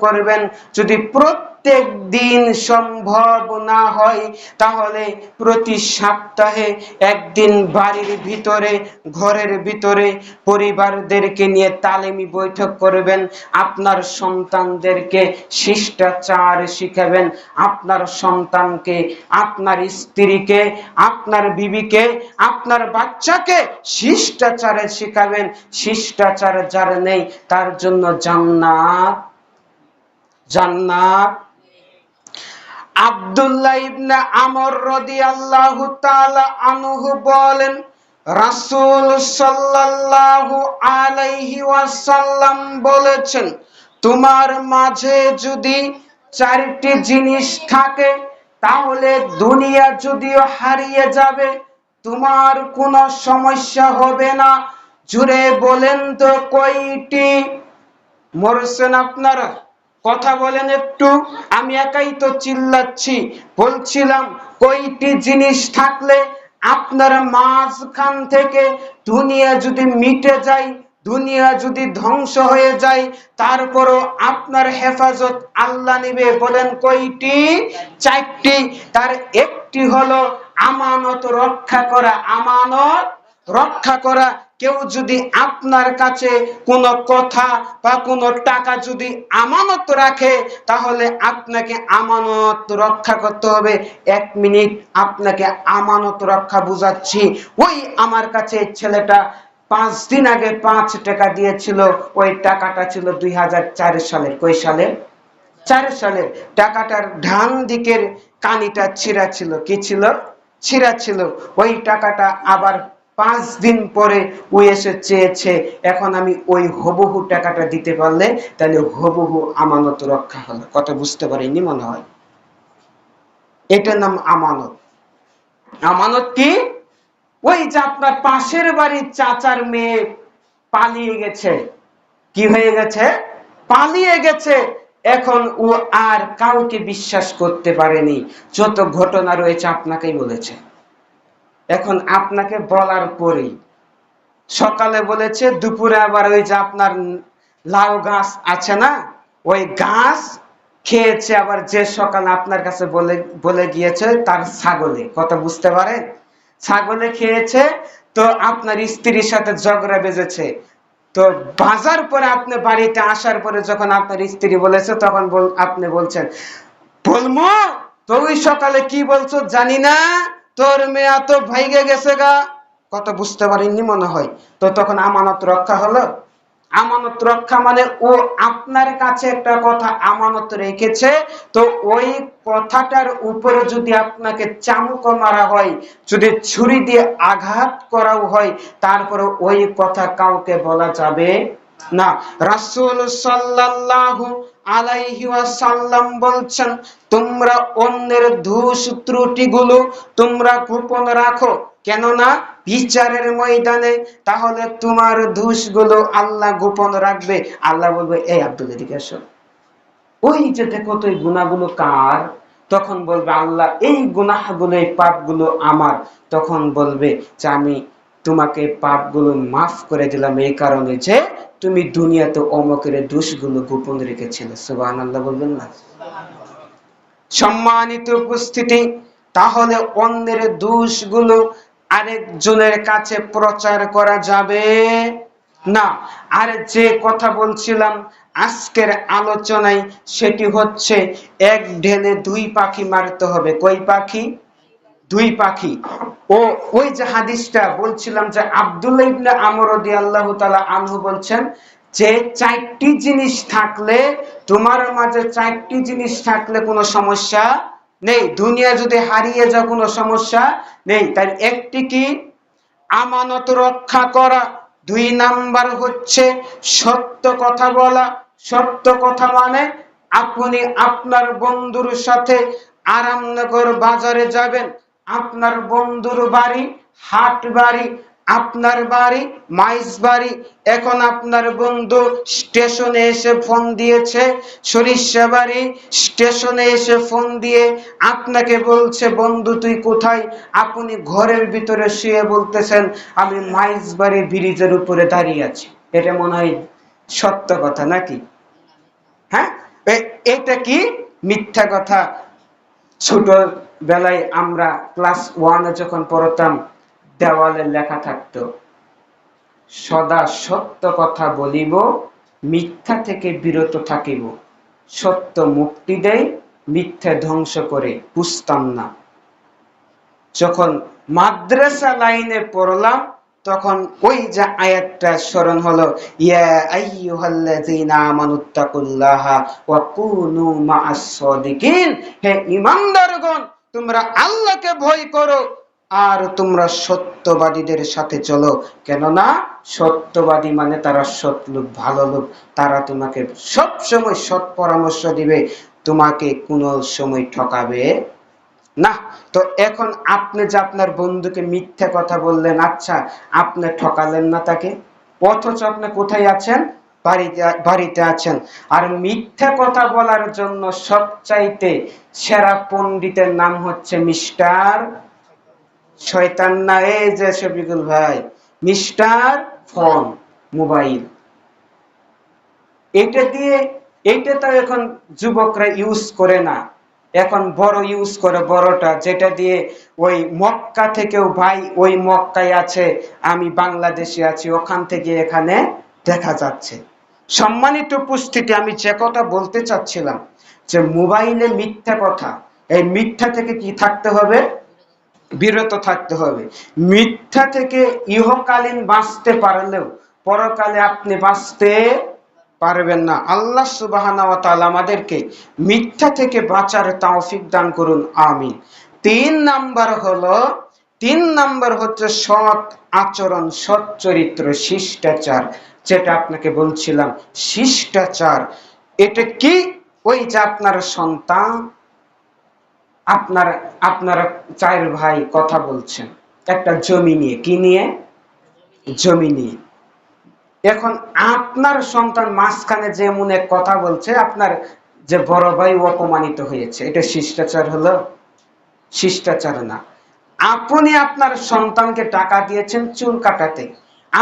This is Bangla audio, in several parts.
করবেন। যদি প্রত্যেক দিন সম্ভব না হয়, তাহলে প্রতি সপ্তাহে একদিন বাড়ির ভিতরে, ঘরের ভিতরে পরিবারদেরকে নিয়ে তালিমি বৈঠক করবেন। আপনার সন্তানদেরকে শিষ্টাচার শিখাবেন। আপনার সন্তানকে, আপনার স্ত্রীকে, আপনার বিবিকে, আপনার বাচ্চাকে শিষ্টাচারে শিখাবেন। শিষ্টাচার যার নেই, তার জন্য জান্নাত জান্নাত। আব্দুল্লাহ ইবনে আমর বলেন সাল্লাল্লাহু আলাইহি ওয়াসাল্লাম বলেছেন, তোমার মাঝে যদি চারটি জিনিস থাকে, তাহলে দুনিয়া যদিও হারিয়ে যাবে, তোমার কোনো সমস্যা হবে না। জুড়ে বলেন তো কয়টি? মরছেন আপনারা? কথা বলেন একটু। আমি একাই তো চিল্লাচ্ছি। বলছিলাম, কয়টি জিনিস থাকলে আপনার মাঝখান থেকে দুনিয়া যদি মিটে যায়, দুনিয়া যদি ধ্বংস হয়ে যায়, তারপরও আপনার হেফাজত আল্লাহ নিবে। বলেন, কয়টি? চারটি। তার একটি হলো আমানত রক্ষা করা। আমানত রক্ষা করা। কেউ যদি আপনার কাছে কোনো কথা বা কোনো টাকা যদি আমানত রাখে, তাহলে আপনাকে আমানত রক্ষা করতে হবে। এক মিনিট আপনাকে আমানত রক্ষা বুঝাচ্ছি। ওই আমার কাছে ছেলেটা পাঁচ দিন আগে পাঁচ টাকা দিয়েছিল। ওই টাকাটা ছিল দুই হাজার চার সালের। কই সালের? চার সালের। টাকাটার ডান দিকের কানিটা ছিঁড়া ছিল। কি ছিল? ছিঁড়া ছিল। ওই টাকাটা আবার পাঁচ দিন পরে ও এসে চেয়েছে, এখন আমি ওই হবহু টাকাটা দিতে পারলে তাহলে হবহু আমানত রক্ষা হলো। কথা বুঝতে পারিনি মনে হয়। এটার নাম আমানত। আমানত কি? ওই যে আপনার পাশের বাড়ির চাচার মেয়ে পালিয়ে গেছে। কি হয়ে গেছে? পালিয়ে গেছে। এখন ও আর কাউকে বিশ্বাস করতে পারেনি। যত ঘটনা রয়েছে আপনাকেই বলেছে। এখন আপনাকে বলার পরেই। সকালে বলেছে, দুপুরে আবার ওই যে আপনার লাউ গাছ আছে না, ওই গাছ খেয়েছে আবার যে সকালে আপনার কাছে বলে বলে গিয়েছে তার ছাগলে। কথা বুঝতে পারেন? ছাগলে খেয়েছে, তো আপনার স্ত্রীর সাথে ঝগড়া বেজেছে তো বাজার পরে আপনি বাড়িতে আসার পরে যখন আপনার স্ত্রী বলেছে, তখন আপনি বলছেন, বলমু, তো ওই সকালে কি বলছো জানি না তোর মেয়া তো ভাইগে গেছে গা। কত বুঝতে পারিনি মনে হয়। তো তখন আমানত রক্ষা হলো। আমানত রক্ষা মানে ও আপনার কাছে একটা কথা আমানত রেখেছে। তো ওই কথাটার উপরে যদি আপনাকে চামুক মারা হয়, যদি ছুরি দিয়ে আঘাত করাও হয়, তারপরে ওই কথা কাউকে বলা যাবে না। রাসূল সাল্লাল্লাহু আলাইহি ওয়াসাল্লাম বলছেন, তোমরা অন্যের দোষ ত্রুটিগুলো তোমরা গোপন রাখো। কেননা বিচারের ময়দানে তাহলে তোমার দোষগুলো আল্লাহ গোপন রাখবে। আল্লাহ বলবে, এই আব্দুল, এদিকে আসো ওই যে দেখো তো, এই গুণাগুলো কার? তখন বলবে, আল্লাহ, এই গুনাহগুলো, এই পাপগুলো আমার। তখন বলবে যে, আমি তোমাকে পাপগুলো মাফ করে দিলাম, এই কারণে যে তুমি দুনিয়াতে অমকের দোষগুলো গোপন রেখেছিলে। সুবহান আল্লাহ বলবেন না? সম্মানিত উপস্থিতি, তাহলে অন্যের দোষগুলো আরেকজনের কাছে প্রচার করা যাবে? না। আর যে কথা বলছিলাম আজকের আলোচনায়, সেটি হচ্ছে এক ঢেলে দুই পাখি মারতে হবে। কই পাখি? দুই পাখি। ও ওই যে হাদিসটা বলছিলাম যে আব্দুল্লাহ ইবনে আমর রাদিয়াল্লাহু তাআলা আনহু বলছেন যে চারটি জিনিস থাকলে, তোমার মাঝে চারটি জিনিস থাকলে কোনো সমস্যা নেই। দুনিয়া যদি হারিয়ে যায় কোনো সমস্যা নেই। তাই একটি কি? আমানত রক্ষা করা। দুই নাম্বার হচ্ছে সত্য কথা বলা। সত্য কথা মানে আপনি আপনার বন্ধুর সাথে আরামনগর বাজারে যাবেন। আপনার বন্ধুর বাড়ি, হাট বাড়ি, আপনার বাড়ি মাইস বাড়ি। এখন আপনার বন্ধু স্টেশনে এসে ফোন দিয়েছে, সরিষা বাড়ি, স্টেশনে এসে ফোন দিয়ে আপনাকে বলছে, বন্ধু, তুই কোথায়? আপনি ঘরের ভিতরে শুয়ে বলতেছেন, আমি মাইস বাড়ি ব্রিজের উপরে দাঁড়িয়ে আছি। এটা মনে হয় সত্য কথা নাকি? হ্যাঁ? এটা কি মিথ্যা কথা? ছোট বেলায় আমরা ক্লাস ওয়ানে যখন পড়তাম, দেওয়ালে লেখা থাকতো, সদা সত্য কথা বলিব, মিথ্যা থেকে বিরত থাকিব। সত্য মুক্তি দেয় মিথ্যা ধ্বংস করে বুঝতাম না। যখন মাদ্রাসা লাইনে পড়লাম, তখন ওই যে আয়াতটা স্মরণ হলো, ইয়া আইয়ুহাল্লাযীনা আমানুত্তাকুল্লাহা ওয়া কুনু মা'আস সাদিকিন হে ঈমানদারগণ তোমরা আল্লাহকে ভয় করো আর তোমরা সত্যবাদীদের সাথে চলো। কেননা সত্যবাদী মানে তারা সৎ লোক, ভালো লোক। তারা তোমাকে সব সময় সৎ পরামর্শ দিবে, তোমাকে কোনো সময় ঠকাবে না। তো এখন আপনি যে আপনার বন্ধুকে মিথ্যা কথা বললেন আচ্ছা আপনি ঠকালেন না তাকে? অথচ আপনি কোথায় আছেন? বাড়িতে বাড়িতে আছেন। আর মিথ্যা কথা বলার জন্য সবচাইতে সেরা পণ্ডিতের নাম হচ্ছে মিস্টার শয়তান না এই যে শফিকুল ভাই। Mister phone, mobile. এটা দিয়ে এইটা তো এখন যুবকরা ইউজ করে না। এখন বড় ইউজ করে বড়টা, যেটা দিয়ে ওই মক্কা থেকেও ভাই ওই মক্কায় আছে, আমি বাংলাদেশে আছি, ওখান থেকে এখানে দেখা যাচ্ছে। সম্মানিত উপস্থিতি, আমি যে কথা বলতে চাচ্ছিলাম, যে মোবাইলে মিথ্যা কথা, এই মিথ্যা থেকে কি থাকতে হবে? বিরত থাকতে হবে। মিথ্যা থেকে ইহকালীন বাঁচতে পারলেও পরকালে আপনি বাঁচতে পারবেন না। আল্লাহ সুবাহানা তাআলা আমাদেরকে মিথ্যা থেকে বাঁচার তৌফিক দান করুন। আমিন। তিন নাম্বার হলো, তিন নাম্বার হচ্ছে সৎ আচরণ, সৎ চরিত্র, শিষ্টাচার। যেটা আপনাকে বলছিলাম, শিষ্টাচার। এটা কি? ওই যে আপনার সন্তান, আপনার, আপনারা চার ভাই কথা বলছেন, একটা জমি নিয়ে। কি নিয়ে? জমি নিয়ে। এখন আপনার সন্তান মাঝখানে যে মনে কথা বলছে, আপনার যে বড় ভাই অপমানিত হয়েছে, এটা শিষ্টাচার হলো? শিষ্টাচার না। আপনি আপনার সন্তানকে টাকা দিয়েছেন চুল কাটাতে।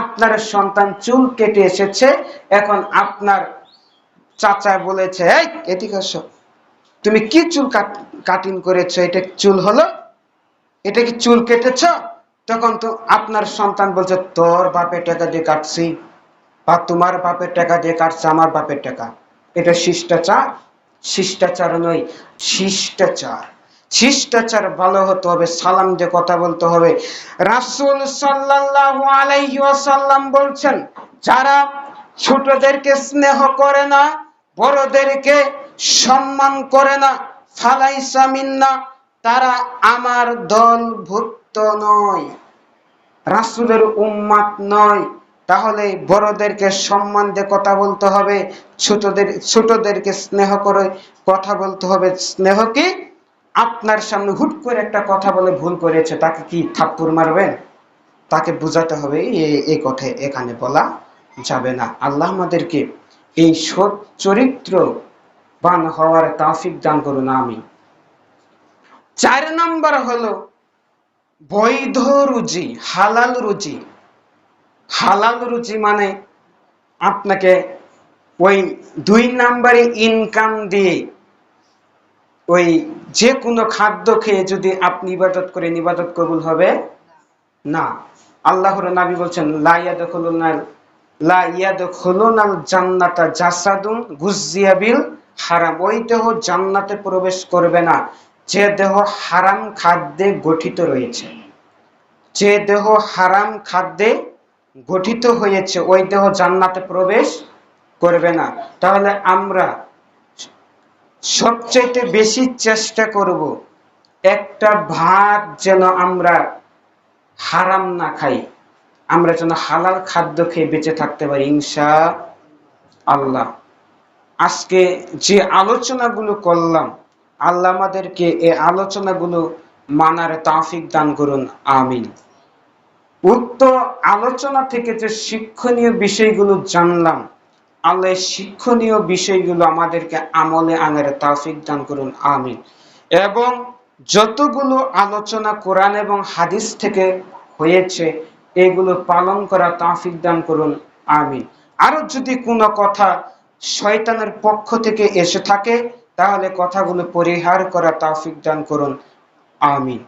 আপনার সন্তান চুল কেটে এসেছে, এখন আপনার চাচা বলেছে, এই, এদিকে তুমি কি চুল কাটিং করেছ? এটা চুল হলো? এটা কি চুল কেটেছ? তখন তো আপনার সন্তান বলছে, তোর বাপের টাকা দিয়ে কাটছি বা তোমার বাপের টাকা দিয়ে কাটছে, আমার বাপের টাকা। এটা শিষ্টাচার? শিষ্টাচার নয়, শিষ্টাচার। শিষ্টাচার ভালো হতে হবে, সালাম দিয়ে কথা বলতে হবে। রাসূল সাল্লাল্লাহু আলাইহি ওয়াসাল্লাম বলছেন, যারা ছোটদেরকে স্নেহ করে না, বড়দেরকে সম্মান করে না, ফালাইসা মিন্না, তারা আমার দলভুক্ত নয়, রাসূলের উম্মাত নয়। তাহলে বড়দেরকে সম্মান দিয়ে কথা বলতে হবে, ছোটদের, ছোটদেরকে স্নেহ করে কথা বলতে হবে। স্নেহ কি? আপনার সামনে হুট করে একটা কথা বলে ভুল করেছে, তাকে কি থাপ্পড় মারবেন? তাকে বোঝাতে হবে এই কথা এখানে বলা যাবে না। আল্লাহ আমাদেরকে এই সৎ চরিত্র বান হওয়ার তাফিক দান করুন আমি চার নম্বর হলো বৈধ রুজি, হালাল রুজি। হালাল রুজি মানে আপনাকে ওই দুই নাম্বারে ইনকাম দিয়ে ওই যে কোনো খাদ্য খেয়ে যদি আপনি ইবাদত করেন, ইবাদত কবুল হবে? না। আল্লাহর নবী বলছেন জান্নাতা জাসাদুন গুজিয়া বিল হারাম। ওই দেহ জান্নাতে প্রবেশ করবে না। যে দেহ হারাম খাদ্যে গঠিত রয়েছে। যে দেহ হারাম খাদ্যে গঠিত হয়েছে, ওই দেহ জান্নাতে প্রবেশ করবে না। তাহলে আমরা সবচাইতে বেশি চেষ্টা করব একটা ভাত যেন আমরা হারাম না খাই। আমরা যেন হালাল খাদ্য খেয়ে বেঁচে থাকতে পারি, ইনশা আল্লাহ। আজকে যে আলোচনাগুলো করলাম, আল্লাহ আমাদেরকে এই আলোচনাগুলো মানার তাফিক দান করুন, আমিন। উক্ত আলোচনা থেকে যে শিক্ষণীয় বিষয়গুলো জানলাম আল্লাহ শিক্ষণীয় বিষয়গুলো আমাদেরকে আমলে আনার তাফিক দান করুন, আমিন। এবং যতগুলো আলোচনা কোরআন এবং হাদিস থেকে হয়েছে, এগুলো পালন করা তাফিক দান করুন, আমিন। আরও যদি কোনো কথা শয়তানের পক্ষ থেকে এসে থাকে, তাহলে কথাগুলো পরিহার করা তাফিক দান করুন, আমিন।